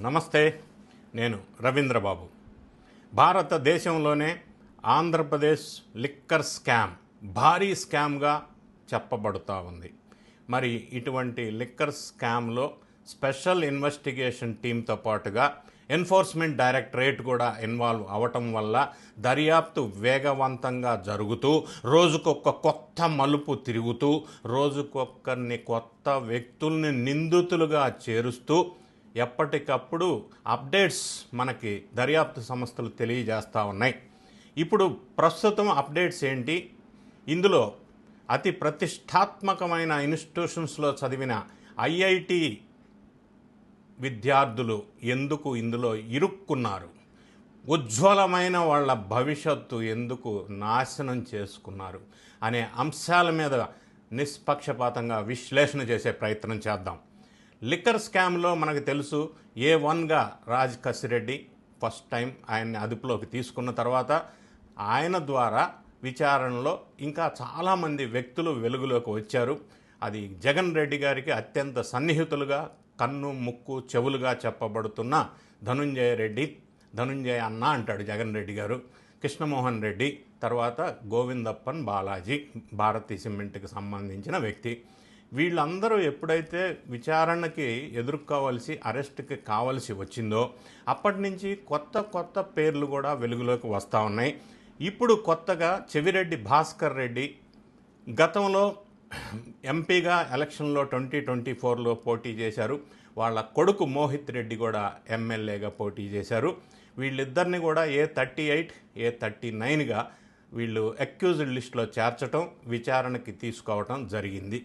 నమస్తే నేను రవీంద్రబాబు. భారతదేశంలోనే ఆంధ్రప్రదేశ్ లిక్కర్ స్కామ్ భారీ స్కామ్గా చెప్పబడుతూ ఉంది. మరి ఇటువంటి లిక్కర్ స్కామ్లో స్పెషల్ ఇన్వెస్టిగేషన్ టీంతో పాటుగా ఎన్ఫోర్స్మెంట్ డైరెక్టరేట్ కూడా ఇన్వాల్వ్ అవటం వల్ల దర్యాప్తు వేగవంతంగా జరుగుతూ రోజుకొక కొత్త మలుపు తిరుగుతూ రోజుకొక్కరిని కొత్త వ్యక్తుల్ని నిందితులుగా చేరుస్తూ ఎప్పటికప్పుడు అప్డేట్స్ మనకి దర్యాప్తు సంస్థలు తెలియజేస్తూ ఉన్నాయి. ఇప్పుడు ప్రస్తుతం అప్డేట్స్ ఏంటి? ఇందులో అతి ప్రతిష్టాత్మకమైన ఇన్స్టిట్యూషన్స్లో చదివిన ఐఐటి విద్యార్థులు ఎందుకు ఇందులో ఇరుక్కున్నారు? ఉజ్వలమైన వాళ్ళ భవిష్యత్తు ఎందుకు నాశనం చేసుకున్నారు? అనే అంశాల మీద నిష్పక్షపాతంగా విశ్లేషణ చేసే ప్రయత్నం చేద్దాం. లిక్కర్ స్కామ్లో మనకు తెలుసు ఏ వన్గా రాజ్ కసిరెడ్డి ఫస్ట్ టైం ఆయన్ని అదుపులోకి తీసుకున్న తర్వాత ఆయన ద్వారా విచారణలో ఇంకా చాలామంది వ్యక్తులు వెలుగులోకి వచ్చారు. అది జగన్ రెడ్డి గారికి అత్యంత సన్నిహితులుగా కన్ను ముక్కు చెవులుగా చెప్పబడుతున్న ధనుంజయ రెడ్డి ధనుంజయ అన్న అంటాడు జగన్ రెడ్డి గారు. కృష్ణమోహన్ రెడ్డి తర్వాత గోవిందప్పన్ బాలాజీ భారతీ సిమెంట్కి సంబంధించిన వ్యక్తి. వీళ్ళందరూ ఎప్పుడైతే విచారణకి ఎదుర్కోవాల్సి అరెస్ట్కి కావలసి వచ్చిందో అప్పటి నుంచి కొత్త కొత్త పేర్లు కూడా వెలుగులోకి వస్తూ ఉన్నాయి. ఇప్పుడు కొత్తగా చెవిరెడ్డి భాస్కర్ రెడ్డి గతంలో ఎంపీగా ఎలక్షన్లో ట్వంటీ ట్వంటీ ఫోర్లో పోటీ చేశారు. వాళ్ళ కొడుకు మోహిత్ రెడ్డి కూడా ఎమ్మెల్యేగా పోటీ చేశారు. వీళ్ళిద్దరిని కూడా A thirty eight A thirty నైన్గా వీళ్ళు అక్యూజ్డ్ లిస్టులో చేర్చడం విచారణకి తీసుకోవటం జరిగింది.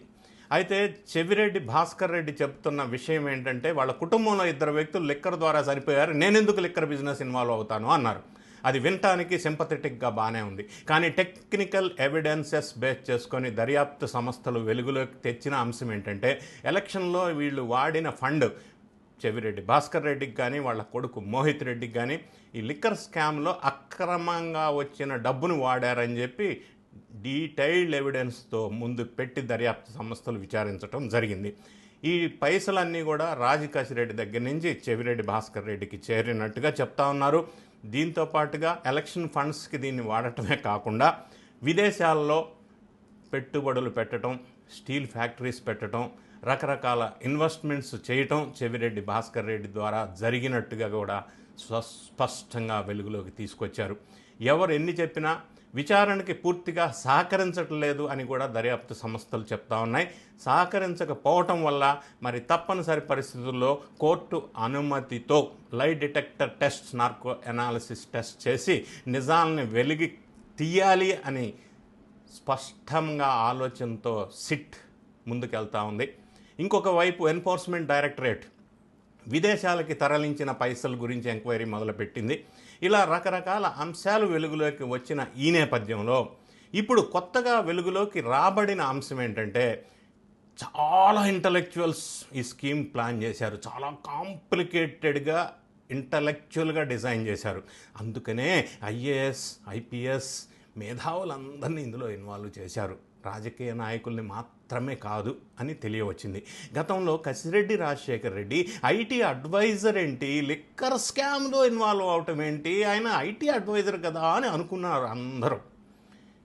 అయితే చెవిరెడ్డి భాస్కర్ రెడ్డి చెప్తున్న విషయం ఏంటంటే వాళ్ళ కుటుంబంలో ఇద్దరు వ్యక్తులు లిక్కర్ ద్వారా చనిపోయారు నేనెందుకు లిక్కర్ బిజినెస్ ఇన్వాల్వ్ అవుతాను అన్నారు. అది వినటానికి సింపథెటిక్గా బాగానే ఉంది. కానీ టెక్నికల్ ఎవిడెన్సెస్ బేస్ చేసుకొని దర్యాప్తు సంస్థలు వెలుగులోకి తెచ్చిన అంశం ఏంటంటే ఎలక్షన్లో వీళ్ళు వాడిన ఫండ్ చెవిరెడ్డి భాస్కర్ రెడ్డికి కానీ వాళ్ళ కొడుకు మోహిత్ రెడ్డికి కానీ ఈ లిక్కర్ స్కామ్లో అక్రమంగా వచ్చిన డబ్బును వాడారని చెప్పి డీటెయిల్డ్ ఎవిడెన్స్తో ముందు పెట్టి దర్యాప్తు సంస్థలు విచారించడం జరిగింది. ఈ పైసలన్నీ కూడా రాజకాశిరెడ్డి దగ్గర నుంచి చెవిరెడ్డి భాస్కర్ రెడ్డికి చేరినట్టుగా చెప్తా ఉన్నారు. దీంతో పాటుగా ఎలక్షన్ ఫండ్స్కి దీన్ని వాడటమే కాకుండా విదేశాల్లో పెట్టుబడులు పెట్టడం స్టీల్ ఫ్యాక్టరీస్ పెట్టడం రకరకాల ఇన్వెస్ట్మెంట్స్ చేయటం చెవిరెడ్డి భాస్కర్ రెడ్డి ద్వారా జరిగినట్టుగా కూడా స్పష్టంగా వెలుగులోకి తీసుకొచ్చారు. ఎవరు ఎన్ని చెప్పినా విచారణకి పూర్తిగా సహకరించటం లేదు అని కూడా దర్యాప్తు సంస్థలు చెప్తా ఉన్నాయి. సహకరించకపోవటం వల్ల మరి తప్పనిసరి పరిస్థితుల్లో కోర్టు అనుమతితో lie detector test narco analysis test చేసి నిజాలని వెలిగి తీయాలి అని స్పష్టంగా ఆలోచనతో సిట్ ముందుకెళ్తా ఉంది. ఇంకొక వైపు ఎన్ఫోర్స్మెంట్ డైరెక్టరేట్ విదేశాలకి తరలించిన పైసల గురించి ఎంక్వైరీ మొదలుపెట్టింది. ఇలా రకరకాల అంశాలు వెలుగులోకి వచ్చిన ఈ నేపథ్యంలో ఇప్పుడు కొత్తగా వెలుగులోకి రాబడిన అంశం ఏంటంటే చాలా ఇంటలెక్చువల్స్ ఈ స్కీమ్ ప్లాన్ చేశారు. చాలా కాంప్లికేటెడ్గా ఇంటలెక్చువల్గా డిజైన్ చేశారు. అందుకనే ఐఏఎస్ ఐపీఎస్ మేధావులందరినీ ఇందులో ఇన్వాల్వ్ చేశారు. రాజకీయ నాయకుల్ని మాత్రమే కాదు అని తెలియవచ్చింది. గతంలో కసిరెడ్డి రాజశేఖర్ రెడ్డి ఐటీ అడ్వైజర్ ఏంటి? లిక్కర్ స్కామ్లో ఇన్వాల్వ్ అవటం ఏంటి? ఆయన ఐటీ అడ్వైజర్ కదా అని అనుకున్నారు అందరూ.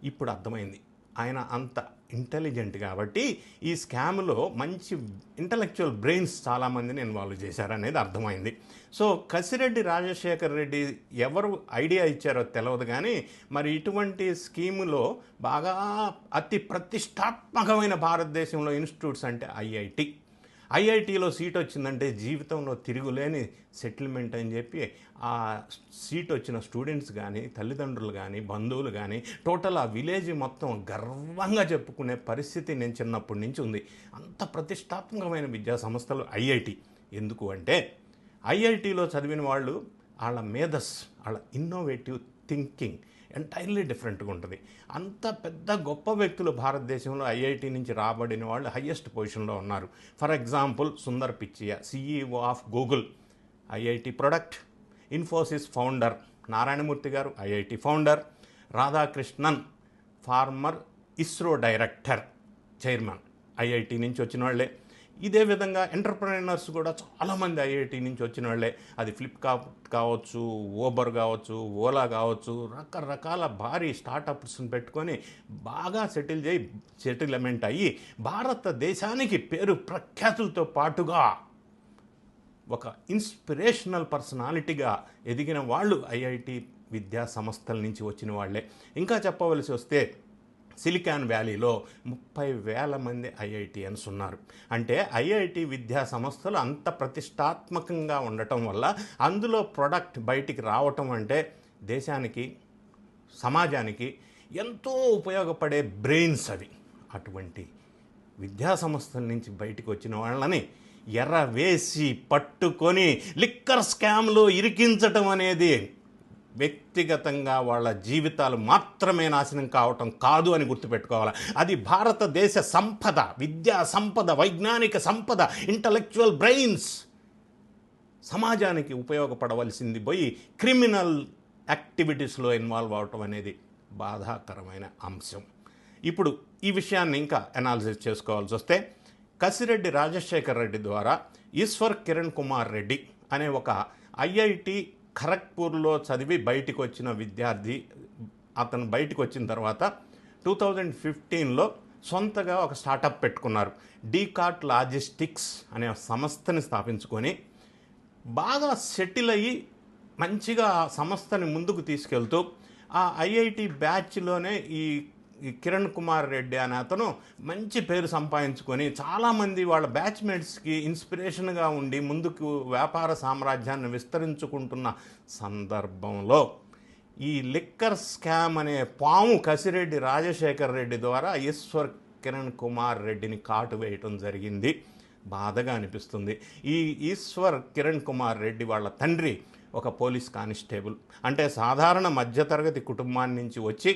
ఇప్పుడు అర్థమైంది. ఆయన అంత ఇంటెలిజెంట్ కాబట్టి ఈ స్కామ్లో మంచి ఇంటలెక్చువల్ బ్రెయిన్స్ చాలామందిని ఇన్వాల్వ్ చేశారనేది అర్థమైంది. సో కసిరెడ్డి రాజశేఖర్ రెడ్డి ఎవరు ఐడియా ఇచ్చారో తెలియదు కానీ మరి ఇటువంటి స్కీములో బాగా అతి ప్రతిష్టాత్మకమైన భారతదేశంలో ఇన్స్టిట్యూట్స్ అంటే ఐఐటి. ఐఐటిలో సీట్ వచ్చిందంటే జీవితంలో తిరుగులేని సెటిల్మెంట్ అని చెప్పి ఆ సీట్ వచ్చిన స్టూడెంట్స్ కానీ తల్లిదండ్రులు కానీ బంధువులు కానీ టోటల్ ఆ విలేజ్ మొత్తం గర్వంగా చెప్పుకునే పరిస్థితి నేను చిన్నప్పటి నుంచి ఉంది. అంత ప్రతిష్టాత్మకమైన విద్యా సంస్థలు ఐఐటి. ఎందుకు అంటే ఐఐటిలో చదివిన వాళ్ళు వాళ్ళ మేధస్ వాళ్ళ ఇన్నోవేటివ్ థింకింగ్ ఎంటైర్లీ డిఫరెంట్గా ఉంటుంది. అంత పెద్ద గొప్ప వ్యక్తులు భారతదేశంలో ఐఐటి నుంచి రాబడిన వాళ్ళు హయ్యెస్ట్ పొజిషన్లో ఉన్నారు. For example Sundar Pichai CEO of Google IIT product Infosys founder Narayana Murthy garu IIT founder Radhakrishnan former ISRO director chairman IIT నుంచి వచ్చిన వాళ్ళే. ఇదే విధంగా ఎంటర్ప్రైనర్స్ కూడా చాలామంది ఐఐటి నుంచి వచ్చిన వాళ్ళే. అది ఫ్లిప్కార్ట్ కావచ్చు ఓబర్ కావచ్చు ఓలా కావచ్చు రకరకాల భారీ స్టార్టప్స్ని పెట్టుకొని బాగా సెటిల్ చేయి సెటిల్మెంట్ అయ్యి భారతదేశానికి పేరు ప్రఖ్యాతులతో పాటుగా ఒక ఇన్స్పిరేషనల్ పర్సనాలిటీగా ఎదిగిన వాళ్ళు ఐఐటి విద్యా సంస్థల నుంచి వచ్చిన వాళ్ళే. ఇంకా చెప్పవలసి వస్తే సిలికాన్ వ్యాలీలో ముప్పై వేల మంది ఐఐటియన్స్ ఉన్నారు. అంటే ఐఐటి విద్యా సంస్థలు అంత ప్రతిష్టాత్మకంగా ఉండటం వల్ల అందులో ప్రొడక్ట్ బయటికి రావటం అంటే దేశానికి సమాజానికి ఎంతో ఉపయోగపడే బ్రెయిన్స్ అవి. అటువంటి విద్యా సంస్థల నుంచి బయటకు వచ్చిన వాళ్ళని ఎర్ర వేసి పట్టుకొని లిక్కర్ స్కామ్లో ఇరికించటం అనేది వ్యక్తిగతంగా వాళ్ళ జీవితాలు మాత్రమే నాశనం కావటం కాదు అని గుర్తుపెట్టుకోవాలి. అది భారతదేశ సంపద విద్యా సంపద వైజ్ఞానిక సంపద ఇంటలెక్చువల్ బ్రెయిన్స్ సమాజానికి ఉపయోగపడవలసింది పోయి క్రిమినల్ యాక్టివిటీస్లో ఇన్వాల్వ్ అవటం అనేది బాధాకరమైన అంశం. ఇప్పుడు ఈ విషయాన్ని ఇంకా అనాలిసిస్ చేసుకోవాల్సి వస్తే కసిరెడ్డి రాజశేఖర్ రెడ్డి ద్వారా ఈశ్వర్ కిరణ్ కుమార్ రెడ్డి అనే ఒక ఐఐటి ఖరగ్పూర్లో చదివి బయటికి వచ్చిన విద్యార్థి అతను బయటకు వచ్చిన తర్వాత టూ థౌజండ్ ఫిఫ్టీన్లో సొంతగా ఒక స్టార్టప్ పెట్టుకున్నారు. డీకాట్ లాజిస్టిక్స్ అనే సంస్థని స్థాపించుకొని బాగా సెటిల్ అయ్యి మంచిగా ఆ సంస్థని ముందుకు తీసుకెళ్తూ ఆ ఐఐటి బ్యాచ్లోనే ఈ ఈ కిరణ్ కుమార్ రెడ్డి అనే అతను మంచి పేరు సంపాదించుకొని చాలామంది వాళ్ళ బ్యాచ్మేట్స్కి ఇన్స్పిరేషన్గా ఉండి ముందుకు వ్యాపార సామ్రాజ్యాన్ని విస్తరించుకుంటున్న సందర్భంలో ఈ లిక్కర్ స్కామ్ అనే పాము కసిరెడ్డి రాజశేఖర్ రెడ్డి ద్వారా ఈశ్వర్ కిరణ్ కుమార్ రెడ్డిని కాటు వేయటం జరిగింది. బాధగా అనిపిస్తుంది. ఈ ఈశ్వర్ కిరణ్ కుమార్ రెడ్డి వాళ్ళ తండ్రి ఒక పోలీస్ కానిస్టేబుల్. అంటే సాధారణ మధ్యతరగతి కుటుంబాన్ని నుంచి వచ్చి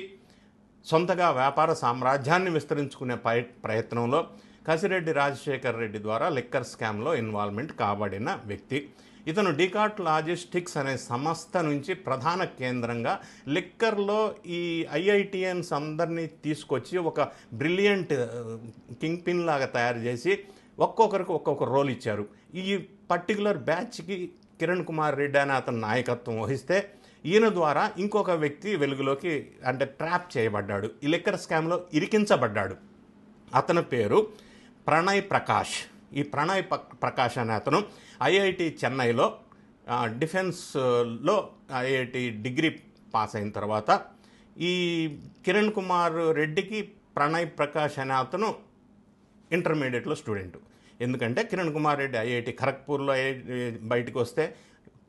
సొంతగా వ్యాపార సామ్రాజ్యాన్ని విస్తరించుకునే పై- ప్రయత్నంలో కసిరెడ్డి రాజశేఖర్ రెడ్డి ద్వారా లిక్కర్ స్కామ్లో ఇన్వాల్వ్మెంట్ కాబడిన వ్యక్తి. ఇతను డికాట్ లాజిస్టిక్స్ అనే సంస్థ నుంచి ప్రధాన కేంద్రంగా లిక్కర్లో ఈ ఐఐటిఎన్స్ అందరినీ తీసుకొచ్చి ఒక బ్రిలియంట్ కింగ్ పిన్ లాగా తయారు చేసి ఒక్కొక్కరికి ఒక్కొక్క రోల్ ఇచ్చారు. ఈ పర్టికులర్ బ్యాచ్కి కిరణ్ కుమార్ రెడ్డి అనే అతను నాయకత్వం వహిస్తే ఈయన ద్వారా ఇంకొక వ్యక్తి వెలుగులోకి అంటే ట్రాప్ చేయబడ్డాడు. ఈ లిక్కర్ స్కామ్లో ఇరికించబడ్డాడు. అతని పేరు ప్రణయ్ ప్రకాష్. ఈ ప్రణయ్ ప్రకాష్ అనే అతను ఐఐటి చెన్నైలో డిఫెన్స్లో ఐఐటి డిగ్రీ పాస్ అయిన తర్వాత ఈ కిరణ్ కుమార్ రెడ్డికి ప్రణయ్ ప్రకాష్ అనే అతను ఇంటర్మీడియట్లో స్టూడెంట్. ఎందుకంటే కిరణ్ కుమార్ రెడ్డి ఐఐటి ఖరగ్పూర్లో బయటకు వస్తే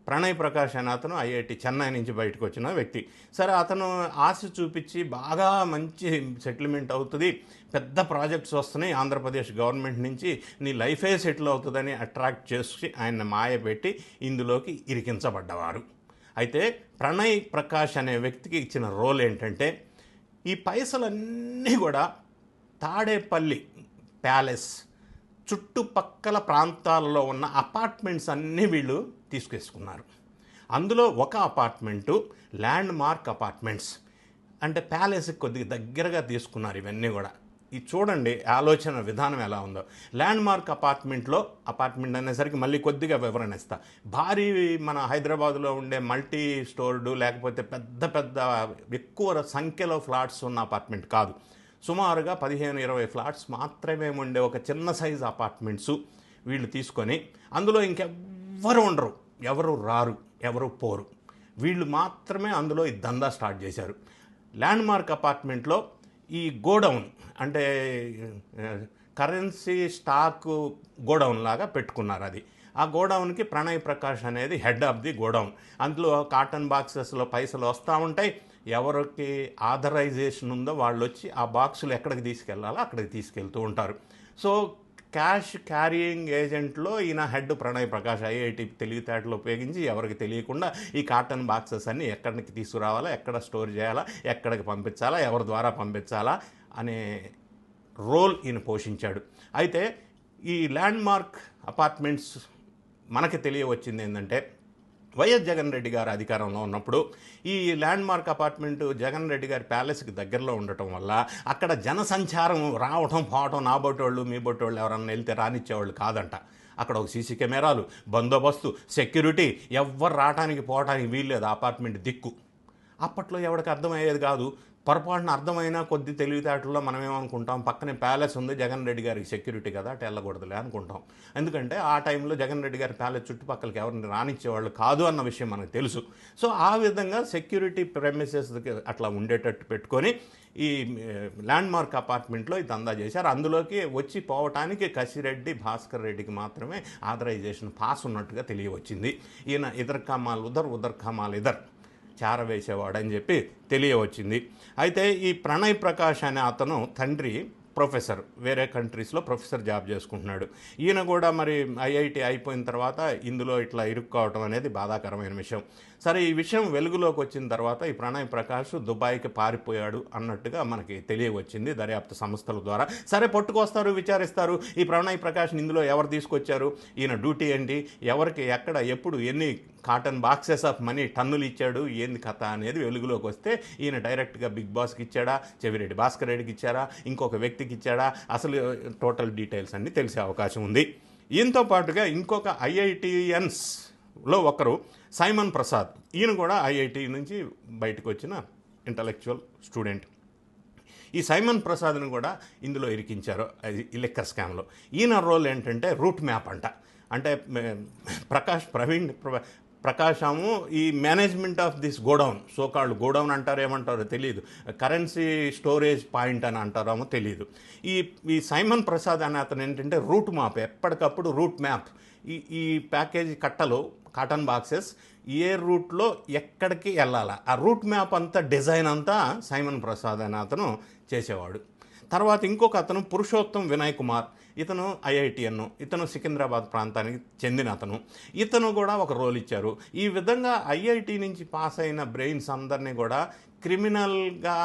ప్రణయ్ ప్రకాష్ అనే అతను ఐఐటి చెన్నై నుంచి బయటకు వచ్చిన వ్యక్తి. సరే అతను ఆశ చూపించి బాగా మంచి సెటిల్మెంట్ అవుతుంది. పెద్ద ప్రాజెక్ట్స్ వస్తున్నాయి. ఆంధ్రప్రదేశ్ గవర్నమెంట్ నుంచి నీ లైఫే సెటిల్ అవుతుందని అట్రాక్ట్ చేసి ఆయన మాయపెట్టి ఇందులోకి ఇరికించబడ్డవారు. అయితే ప్రణయ్ ప్రకాష్ అనే వ్యక్తికి ఇచ్చిన రోల్ ఏంటంటే ఈ పైసలన్నీ కూడా తాడేపల్లి ప్యాలెస్ చుట్టుపక్కల ప్రాంతాల్లో ఉన్న అపార్ట్మెంట్స్ అన్నీ వీళ్ళు తీసుకేసుకున్నారు. అందులో ఒక అపార్ట్మెంటు ల్యాండ్ మార్క్ అపార్ట్మెంట్స్ అంటే ప్యాలెస్కి కొద్దిగా దగ్గరగా తీసుకున్నారు ఇవన్నీ కూడా. ఇది చూడండి ఆలోచన విధానం ఎలా ఉందో. ల్యాండ్ మార్క్ అపార్ట్మెంట్లో అపార్ట్మెంట్ అనేసరికి మళ్ళీ కొద్దిగా వివరణ ఇస్తా. భారీ మన హైదరాబాద్లో ఉండే మల్టీ స్టోర్డు లేకపోతే పెద్ద పెద్ద ఎక్కువ సంఖ్యలో ఫ్లాట్స్ ఉన్న అపార్ట్మెంట్ కాదు. సుమారుగా పదిహేను ఇరవై ఫ్లాట్స్ మాత్రమే ఉండే ఒక చిన్న సైజ్ అపార్ట్మెంట్స్ వీళ్ళు తీసుకొని అందులో ఎవ్వరు ఉండరు ఎవరు రారు ఎవరు పోరు. వీళ్ళు మాత్రమే అందులో ఈ దందా స్టార్ట్ చేశారు. ల్యాండ్ మార్క్ అపార్ట్మెంట్లో ఈ గోడౌన్ అంటే కరెన్సీ స్టాక్ గోడౌన్ లాగా పెట్టుకున్నారు అది. ఆ గోడౌన్కి ప్రణయ్ ప్రకాష్ అనేది హెడ్ ఆఫ్ ది గోడౌన్. అందులో కాటన్ బాక్సెస్లో పైసలు వస్తూ ఉంటాయి. ఎవరికి ఆథరైజేషన్ ఉందో వాళ్ళు వచ్చి ఆ బాక్సులు ఎక్కడికి తీసుకెళ్ళాలో అక్కడికి తీసుకెళ్తూ ఉంటారు. సో క్యాష్ క్యారియింగ్ ఏజెంట్లో ఈయన హెడ్ ప్రణయ్ ప్రకాష్ ఐఐటి తెలివితేటలు ఉపయోగించి ఎవరికి తెలియకుండా ఈ కాటన్ బాక్సెస్ అన్ని ఎక్కడికి తీసుకురావాలా ఎక్కడ స్టోర్ చేయాలా ఎక్కడికి పంపించాలా ఎవరి ద్వారా పంపించాలా అనే రోల్ ఈయన పోషించాడు. అయితే ఈ ల్యాండ్ మార్క్ అపార్ట్మెంట్స్ మనకి తెలియవచ్చింది ఏంటంటే వైఎస్ జగన్ రెడ్డి గారు అధికారంలో ఉన్నప్పుడు ఈ landmark apartment Jagan Reddy గారి ప్యాలెస్కి దగ్గరలో ఉండటం వల్ల అక్కడ జనసంచారం రావటం పోవటం నా బొట్టోళ్ళు మీ బొట్టోళ్ళు ఎవరన్నా వెళ్తే రానిచ్చేవాళ్ళు కాదంట. అక్కడ ఒక సీసీ కెమెరాలు బందోబస్తు సెక్యూరిటీ ఎవ్వరు రావడానికి పోవటానికి వీల్లేదు అపార్ట్మెంట్ దిక్కు. అప్పట్లో ఎవరికి అర్థమయ్యేది కాదు పొరపాటున అర్థమైనా కొద్ది తెలివితేటల్లో మనం ఏమనుకుంటాం పక్కనే ప్యాలెస్ ఉంది జగన్ రెడ్డి గారికి సెక్యూరిటీ కదా అటు వెళ్ళకూడదులే అనుకుంటాం. ఎందుకంటే ఆ టైంలో జగన్ రెడ్డి గారి ప్యాలెస్ చుట్టుపక్కలకి ఎవరిని రానిచ్చేవాళ్ళు కాదు అన్న విషయం మనకు తెలుసు. సో ఆ విధంగా సెక్యూరిటీ ప్రెమిసెస్ అట్లా ఉండేటట్టు పెట్టుకొని ఈ ల్యాండ్ మార్క్ అపార్ట్మెంట్లో ఇది అందా చేశారు. అందులోకి వచ్చి పోవటానికి కసిరెడ్డి భాస్కర్ రెడ్డికి మాత్రమే ఆథరైజేషన్ పాస్ ఉన్నట్టుగా తెలియవచ్చింది. ఈయన ఇదర్ కమాల్ ఉదర్ ఉదర్ కమాల్ ఇదర్. చారవేసేవాడని చెప్పి తెలియవచ్చింది. అయితే ఈ ప్రణయ్ ప్రకాష్ అనే అతను తండ్రి ప్రొఫెసర్ వేరే కంట్రీస్లో ప్రొఫెసర్ జాబ్ చేసుకుంటున్నాడు. ఈయన కూడా మరి ఐఐటి అయిపోయిన తర్వాత ఇందులో ఇట్లా ఇరుక్కోవటం అనేది బాధాకరమైన విషయం. సరే ఈ విషయం వెలుగులోకి వచ్చిన తర్వాత ఈ ప్రణయ్ ప్రకాష్ దుబాయ్కి పారిపోయాడు అన్నట్టుగా మనకి తెలియవచ్చింది దర్యాప్తు సంస్థల ద్వారా. సరే పట్టుకొస్తారు విచారిస్తారు. ఈ ప్రణయ్ ప్రకాష్ని ఇందులో ఎవరు తీసుకొచ్చారు? ఈయన డ్యూటీ ఏంటి? ఎవరికి ఎక్కడ ఎప్పుడు ఎన్ని కాటన్ బాక్సెస్ ఆఫ్ మనీ టన్నులు ఇచ్చాడు? ఏంది కథ అనేది వెలుగులోకి వస్తే ఈయన డైరెక్ట్గా బిగ్ బాస్కి ఇచ్చాడా? చెవిరెడ్డి భాస్కర్ రెడ్డికి ఇచ్చారా? ఇంకొక వ్యక్తికి ఇచ్చాడా? అసలు టోటల్ డీటెయిల్స్ అన్నీ తెలిసే అవకాశం ఉంది. దీంతో పాటుగా ఇంకొక ఐఐటిఎన్స్లో ఒకరు సైమన్ ప్రసాద్. ఈయన కూడా ఐఐటి నుంచి బయటకు వచ్చిన ఇంటలెక్చువల్ స్టూడెంట్ ఈ సైమన్ ప్రసాద్ను కూడా ఇందులో ఇరికించారు అది ఈ లిక్కర్ స్కామ్లో. ఈయన రోల్ ఏంటంటే రూట్ మ్యాప్ అంట. అంటే ప్రకాష్ ప్రవీణ్ ప్రకాశము ఈ మేనేజ్మెంట్ ఆఫ్ దిస్ గోడౌన్ సోకాళ్ళు గోడౌన్ అంటారు ఏమంటారో తెలియదు కరెన్సీ స్టోరేజ్ పాయింట్ అని అంటారేమో తెలియదు ఈ ఈ సైమన్ ప్రసాద్ అనే అతను ఏంటంటే రూట్ మ్యాప్ ఎప్పటికప్పుడు రూట్ మ్యాప్. ఈ ఈ ప్యాకేజీ కట్టలు కాటన్ బాక్సెస్ ఏ రూట్లో ఎక్కడికి వెళ్ళాలా? ఆ రూట్ మ్యాప్ అంతా డిజైన్ అంతా సైమన్ ప్రసాద్ అనే అతను చేసేవాడు. తర్వాత ఇంకొక అతను పురుషోత్తం వినయ్ కుమార్. ఇతను ఐఐటిఎన్ ఇతను సికింద్రాబాద్ ప్రాంతానికి చెందిన అతను. ఇతను కూడా ఒక రోల్ ఇచ్చారు. ఈ విధంగా ఐఐటి నుంచి పాస్ అయిన బ్రెయిన్స్ అందరినీ కూడా క్రిమినల్గా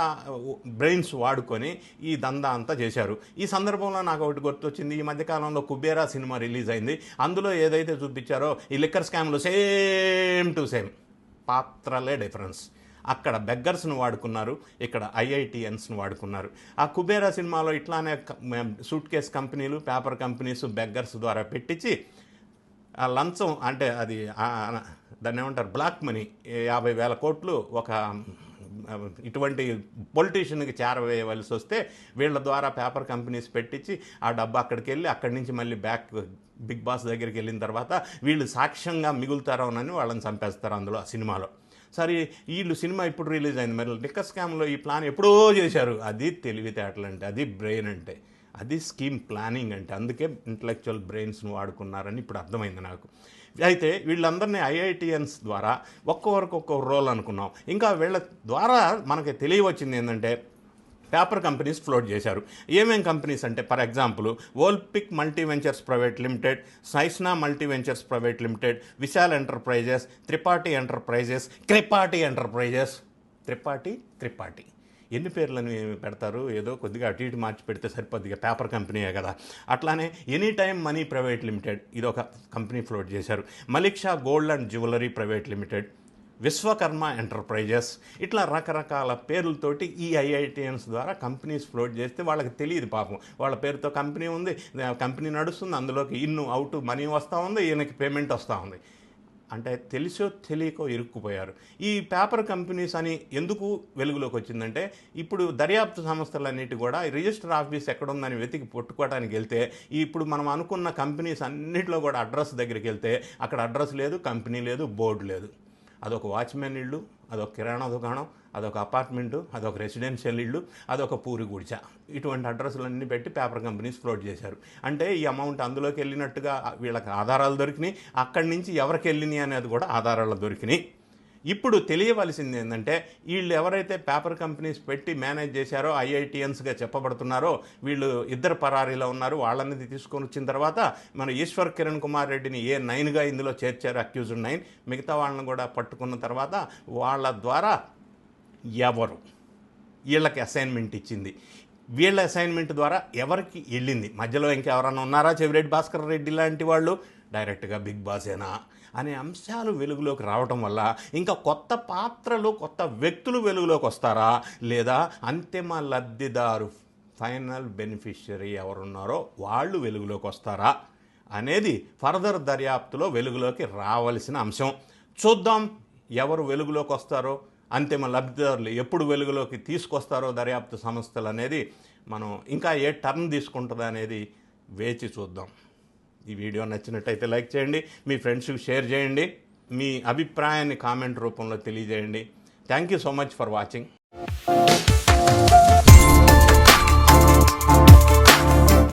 బ్రెయిన్స్ వాడుకొని ఈ దందా అంతా చేశారు. ఈ సందర్భంలో నాకు ఒకటి గుర్తొచ్చింది. ఈ మధ్యకాలంలో కుబేరా సినిమా రిలీజ్ అయింది. అందులో ఏదైతే చూపించారో ఈ లిక్కర్ స్కామ్లో సేమ్ టు సేమ్ పాత్రలే డిఫరెన్స్. అక్కడ బెగ్గర్స్ను వాడుకున్నారు ఇక్కడ ఐఐటిఎన్స్ను వాడుకున్నారు. ఆ కుబేరా సినిమాలో ఇట్లానే సూట్ కేస్ కంపెనీలు పేపర్ కంపెనీస్ బెగ్గర్స్ ద్వారా పెట్టించి ఆ లంచం అంటే అది దాన్ని ఏమంటారు బ్లాక్ మనీ యాభై వేల కోట్లు ఒక ఇటువంటి పొలిటీషియన్కి చేరవేయవలసి వస్తే వీళ్ళ ద్వారా పేపర్ కంపెనీస్ పెట్టించి ఆ డబ్బు అక్కడికి వెళ్ళి అక్కడి నుంచి మళ్ళీ బ్యాక్ బిగ్ బాస్ దగ్గరికి వెళ్ళిన తర్వాత వీళ్ళు సాక్ష్యంగా మిగులుతారోనని వాళ్ళని చంపేస్తారు అందులో ఆ సినిమాలో. సరే వీళ్ళు సినిమా ఇప్పుడు రిలీజ్ అయింది. మరి లిక్క స్కామ్లో ఈ ప్లాన్ ఎప్పుడో చేశారు. అది తెలివితేటలు అంటే అది బ్రెయిన్ అంటే అది స్కీమ్ ప్లానింగ్ అంటే అందుకే ఇంటలెక్చువల్ బ్రెయిన్స్ను వాడుకున్నారని ఇప్పుడు అర్థమైంది నాకు. అయితే వీళ్ళందరినీ ఐఐటిఎన్స్ ద్వారా ఒక్కొక్కరికి ఒక్కొక్క రోల్ అనుకున్నాం. ఇంకా వీళ్ళ ద్వారా మనకి తెలియవచ్చింది ఏంటంటే పేపర్ కంపెనీస్ ఫ్లోట్ చేశారు. ఏమేం కంపెనీస్ అంటే ఫర్ ఎగ్జాంపుల్ ఓల్పిక్ multi ventures private limited సైస్నా multi ventures private limited Vishal enterprises Tripathi enterprises Kripati enterprises. Tripathi Tripathi. ఎన్ని పేర్లను పెడతారు? ఏదో కొద్దిగా అటు ఇటు మార్చి పెడితే సరిపోద్దిగా పేపర్ కంపెనీయే కదా. అట్లానే any time money private limited ఇది ఒక కంపెనీ ఫ్లోట్ చేశారు. మలిక్షా gold and jewellery private limited Vishwakarma enterprises. ఇట్లా రకరకాల పేర్లతోటి ఈ ఐఐటిఎన్స్ ద్వారా కంపెనీస్ ఫ్లోట్ చేస్తే వాళ్ళకి తెలియదు పాపం. వాళ్ళ పేరుతో కంపెనీ ఉంది కంపెనీ నడుస్తుంది అందులోకి ఇన్ను అవుట్ మనీ వస్తూ ఉంది ఈయనకి పేమెంట్ వస్తూ ఉంది. అంటే తెలిసో తెలియకో ఇరుక్కుపోయారు. ఈ పేపర్ కంపెనీస్ అని ఎందుకు వెలుగులోకి వచ్చిందంటే ఇప్పుడు దర్యాప్తు సంస్థలన్నిటి కూడా రిజిస్టర్ ఆఫీస్ ఎక్కడుందని వెతికి పట్టుకోవడానికి వెళ్తే ఇప్పుడు మనం అనుకున్న కంపెనీస్ అన్నిటిలో కూడా అడ్రస్ దగ్గరికి వెళ్తే అక్కడ అడ్రస్ లేదు కంపెనీ లేదు బోర్డు లేదు. అదొక వాచ్మెన్ ఇల్లు అదొక కిరాణా దుకాణం అదొక అపార్ట్మెంటు అదొక రెసిడెన్షియల్ ఇల్లు అదొక పూరి గుడిచ. ఇటువంటి అడ్రస్లన్నీ పెట్టి పేపర్ కంపెనీస్ ఫ్లోట్ చేశారు. అంటే ఈ అమౌంట్ అందులోకి వెళ్ళినట్టుగా వీళ్ళకి ఆధారాలు దొరికినాయి అక్కడి నుంచి ఎవరికి వెళ్ళినాయి అనేది కూడా ఆధారాలు దొరికినాయి. ఇప్పుడు తెలియవలసింది ఏంటంటే వీళ్ళు ఎవరైతే పేపర్ కంపెనీస్ పెట్టి మేనేజ్ చేశారో ఐఐటిఎన్స్గా చెప్పబడుతున్నారో వీళ్ళు ఇద్దరు పరారీలో ఉన్నారు. వాళ్ళని తీసుకొని వచ్చిన తర్వాత మన ఈశ్వర్ కిరణ్ కుమార్ రెడ్డిని ఏ నైన్గా ఇందులో చేర్చారు అక్యూజ్డ్ నైన్ మిగతా వాళ్ళని కూడా పట్టుకున్న తర్వాత వాళ్ళ ద్వారా ఎవరు? వీళ్ళకి అసైన్మెంట్ ఇచ్చింది. వీళ్ళ అసైన్మెంట్ ద్వారా ఎవరికి వెళ్ళింది? మధ్యలో ఇంకెవరన్నా ఉన్నారా చెవిరెడ్డి భాస్కర్ రెడ్డి లాంటి వాళ్ళు? డైరెక్ట్గా బిగ్ బాసేనా? అనే అంశాలు వెలుగులోకి రావటం వల్ల ఇంకా కొత్త పాత్రలు కొత్త వ్యక్తులు వెలుగులోకి వస్తారా? లేదా అంతిమ లబ్ధిదారు ఫైనల్ బెనిఫిషియరీ ఎవరున్నారో వాళ్ళు వెలుగులోకి వస్తారా? అనేది ఫర్దర్ దర్యాప్తులో వెలుగులోకి రావలసిన అంశం. చూద్దాం ఎవరు వెలుగులోకి వస్తారో అంతిమ లబ్ధిదారులు ఎప్పుడు వెలుగులోకి తీసుకొస్తారో దర్యాప్తు సంస్థలు అనేది మనం ఇంకా ఏ టర్న్ తీసుకుంటుందో అనేది వేచి చూద్దాం. ఈ వీడియో నచ్చినట్టయితే లైక్ చేయండి మీ ఫ్రెండ్స్కి షేర్ చేయండి మీ అభిప్రాయాన్ని కామెంట్ రూపంలో తెలియజేయండి. Thank you so much for watching